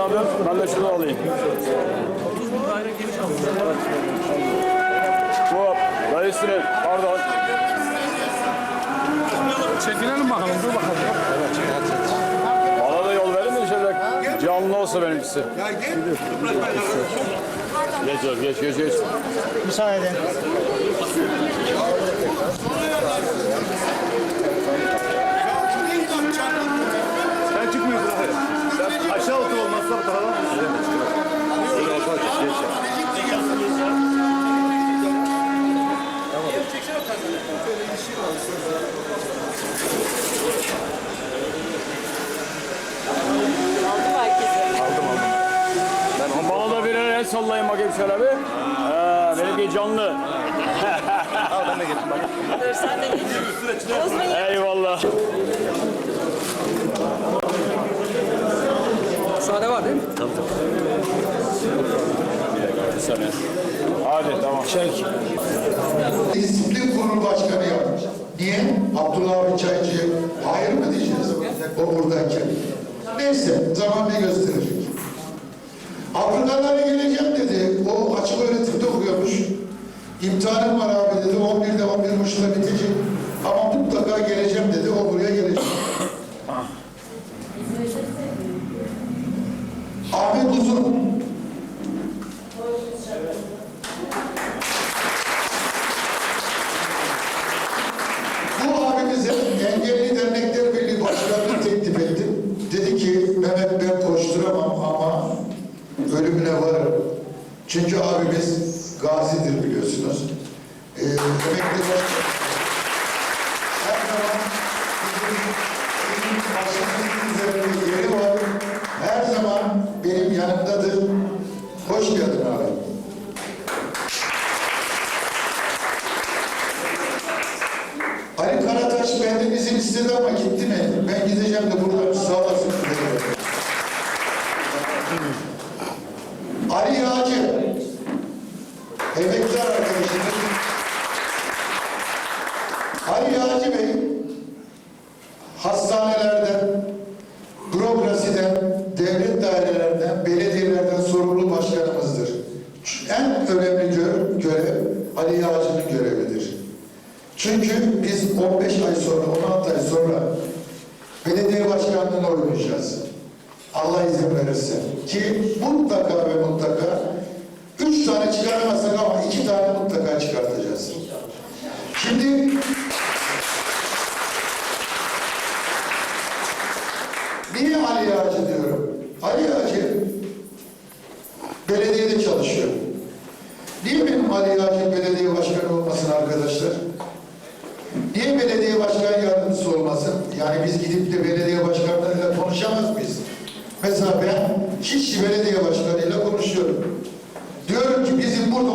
yapıyorsun? Ben de şunu alayım. Hop. Dayısının. Pardon. Çekinelim bakalım, dur bakalım. Bana da yol verin de şöyle canlı olsa benimkisi. Geç oğlum, geç geç geç. Müsaade. Sen çıkmıyorsun bu tarafa. Öyle aşağı geç. geç. Bana da birer el sallayın bakayım şöyle bir. Ha, benimki canlı. Al ben de geçtim bak. Dur sen de git. Bozmayın. Eyvallah. Sade var değil mi? Bir saniye. Hadi tamam. Çek. Disiplin Kurulu Başkanı yapmış. Niye? Abdullah Avni Çaycı'ya hayır mı diyeceğiz o buradayken? Neyse zaman ne gösterecek. Afrikalara geleceğim dedi. O açık öğretimde okuyormuş. İmtihanım var abi dedi. 11'de 11 buçukta bitecek. Ama mutlaka geleceğim dedi. O buraya gelecek. Dedi ki Mehmet ben koşturamam ama ölümüne varım. Çünkü abimiz gazidir biliyorsunuz. Ee, emekli. Her zaman bizim, yeri var. Her zaman benim yanımdadır. Hoş geldin abi. Ali Karataş benden izin istedi ama gitti mi? Ben gideceğim de buradan sağ olasın. Ali Yağcı. Emekli arkadaşımız. Ali Yağcı Bey hastanelerden, bürokrasiden, devlet dairelerinden, belediyelerden sorumlu başkanımızdır. En önemli gö- görev Ali Yağcı'nın görevidir. Çünkü biz 15 ay sonra, 16 ay sonra belediye başkanlığına oynayacağız. Allah izin verirse. Ki mutlaka ve mutlaka üç tane çıkaramazsak ama iki tane mutlaka çıkartacağız. Şimdi niye Ali Yağcı diyorum? Ali Yağcı belediyede çalışıyor. Niye benim Ali Yağcı belediye başkanı olmasın arkadaşlar? Niye belediye başkan yardımcısı olmasın? Yani biz gidip de belediye başkanlarıyla konuşamaz mıyız? Mesela ben hiç belediye başkanıyla konuşuyorum. Diyorum ki bizim burada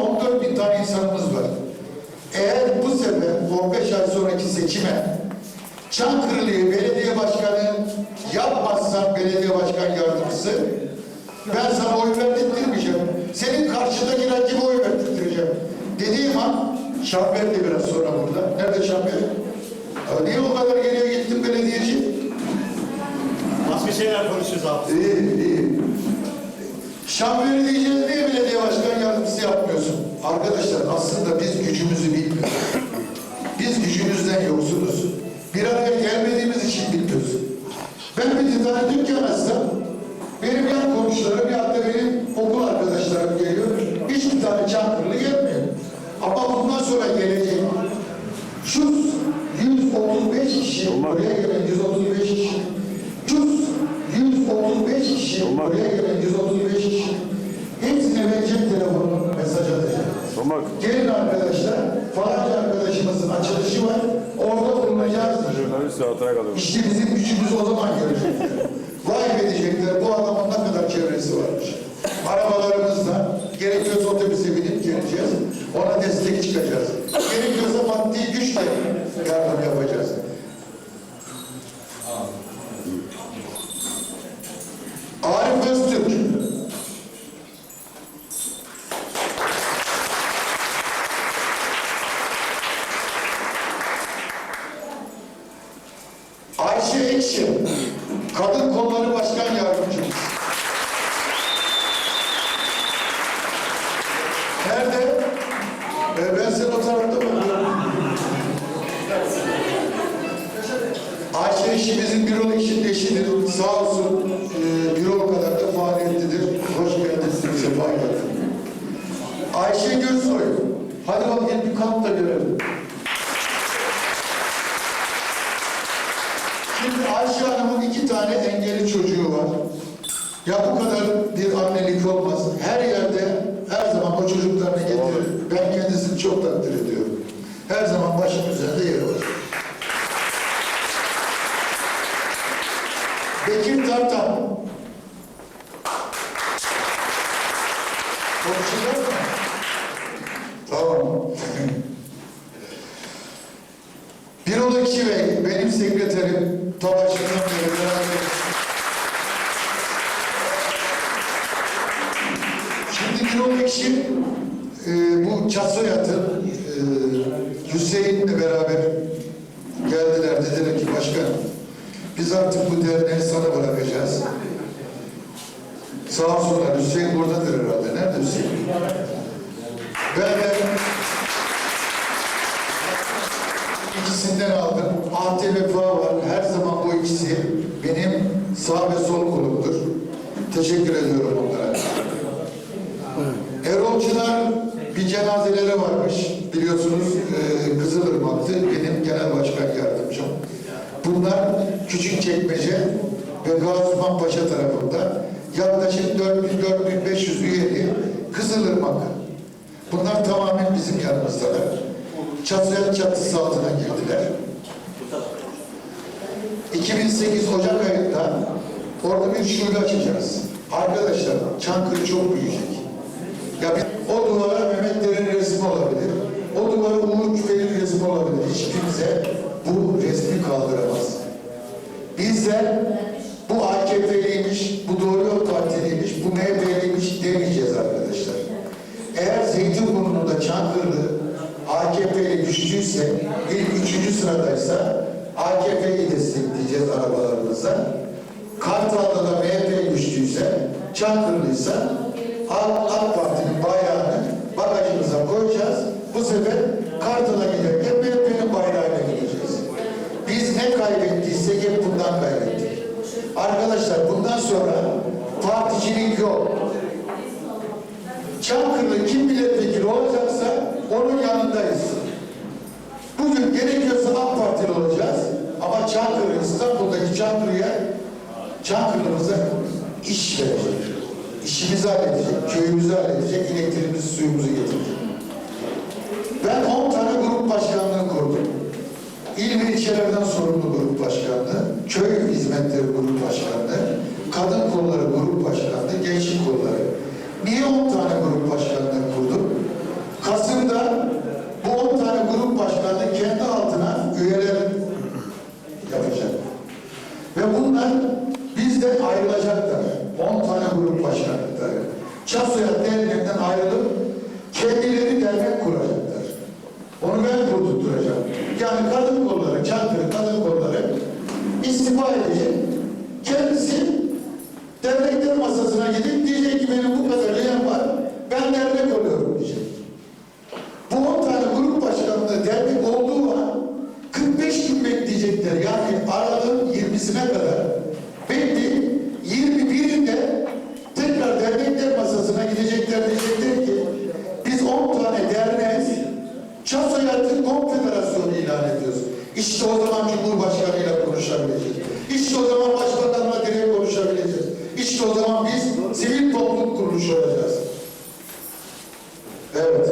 14 bin tane insanımız var. Eğer bu sefer 15 ay sonraki seçime Çankırı'yı belediye başkanı yapmazsan belediye başkan yardımcısı ben sana oy verdirtmeyeceğim. Senin karşındaki rakibe oy verdirteceğim. Dediğim an Şamber de biraz sonra burada. Nerede Şamber? Ya niye o kadar geriye gittin belediyeci? Başka şeyler konuşuyoruz abi. İyi, iyi. Şamber'i diyeceğiz diye yapmıyorsun. Arkadaşlar aslında biz gücümüzü bilmiyoruz. Biz gücümüzden yoksunuz. Bir araya gelmediğimiz için bilmiyoruz. Ben bir tane dükkan açsam, benim yan komşularım ya da benim okul arkadaşlarım geliyor. Hiçbir tane Çankırılı gelmiyor. Ama bundan sonra gelecek. Şu 135 kişi, buraya gelen 135 kişi. Şu 135 kişi, buraya gelen 135 kişi. Hepsine ben cep telefonunu mesaj atacağım. Tomak. Gelin arkadaşlar, falanca arkadaşımızın açılışı var. Orada bulunacağız. Jurnalist saatine kalıyor. İşte bizim gücümüzü o zaman görecekler. Vay be diyecekler, bu adamın ne kadar çevresi varmış. Arabalarımızla, gerekiyorsa otobüse binip geleceğiz. Ona destek çıkacağız. Gerekiyorsa maddi güçle yardım yapacağız. Arif Öztürk. Ayşe Ekşi, Kadın Kolları Başkan Yardımcımız. kişinin sağ olsun e, bir o kadar da faaliyetlidir. Hoş geldiniz, sefa geldiniz. Ayşe Gülsoy. Hadi bakayım bir kamp da görelim. Şimdi Ayşe Hanım'ın iki tane engelli çocuğu var. Ya bu kadar bir annelik olmaz. Her yerde her zaman o çocuklarını getirir. Ben kendisini çok takdir ediyorum. Her zaman başım üzerinde yeri var. Bekir Tartan. Konuşacak mı? Tamam. Birol Ekşi Bey, benim sekreterim. Ta başından beri beraber. Şimdi Birol Ekşi, e, bu Çasoyat'ın e, Hüseyin'le beraber biz artık bu derneği sana bırakacağız. Sağ olsunlar, Hüseyin buradadır herhalde. Nerede Hüseyin? Ben de ikisinden aldım. Ahde vefa var. Her zaman bu ikisi benim sağ ve sol kolumdur. Teşekkür ediyorum onlara. Erolcular bir cenazeleri varmış. Biliyorsunuz e, Kızılırmak'tı. Benim genel başkan yardımcım. Bunlar Küçükçekmece ve Gazi Osman Paşa tarafında yaklaşık 4000-4500 üyeli Kızılırmak. Bunlar tamamen bizim yanımızdalar. Çatıya çatısı altına girdiler. 2008 Ocak ayında orada bir şube açacağız. Arkadaşlar Çankırı çok büyüyecek. Ya bir, o duvara Mehmet Derin resmi olabilir. O duvara Uğur Küfel'in resmi olabilir. Hiç kimse bu resmi kaldıramaz. Bizler bu AKP'liymiş, bu Doğru Yol Partiliymiş, bu MHP'liymiş demeyeceğiz arkadaşlar. Eğer Zeytinburnu'nda Çankırı AKP'li güçlüyse, ilk üçüncü sıradaysa AKP'yi destekleyeceğiz arabalarımıza. Kartal'da da MHP güçlüyse, Çankırılıysa AK, Parti'nin bayrağını bagajımıza koyacağız. Bu sefer Kartal'a giderken MHP'nin bayrağıyla gideceğiz. Biz ne kaybettiysek hep bundan kaybettik. Arkadaşlar bundan sonra particilik yok. Çankırı kim milletvekili olacaksa onun yanındayız. Bugün gerekiyorsa AK Partili olacağız. Ama Çankırı, İstanbul'daki Çankırı'ya Çankırı'mıza iş verecek. İşimizi halledecek, köyümüzü halledecek, elektriğimizi, suyumuzu getirecek. Ben 10 tane grup başkanlığı kurdum. İl ve ilçelerden sorumlu grup başkanlığı, köy hizmetleri grup başkanlığı, kadın kolları grup başkanlığı, gençlik kolları. Niye 10 tane grup başkanlığı kurdum? Kasım'da bu 10 tane grup başkanlığı kendi altına üyeler yapacak. Ve bunlar bizden ayrılacaklar. 10 tane grup başkanlıkları. Çasoyat Derneği'nden ayrılıp kendileri dernek kuracaklar. Onu ben kurdurtturacağım. Yani kadın kolları, Çankırı kadın kolları istifa edecek. Kendisi dernekler masasına gidip diyecek ki benim bu kadar üyem var, ben dernek oluyorum diyecek. Bu 10 tane grup başkanlığı dernek olduğu an 45 gün bekleyecekler. Yani Aralık'ın 20'sine kadar Çasoyat'ın konfederasyonu ilan ediyoruz. İşte o zaman Cumhurbaşkanı'yla konuşabileceğiz. İşte o zaman Başbakan'la direkt konuşabileceğiz. İşte o zaman biz sivil toplum kuruluşu olacağız. Evet.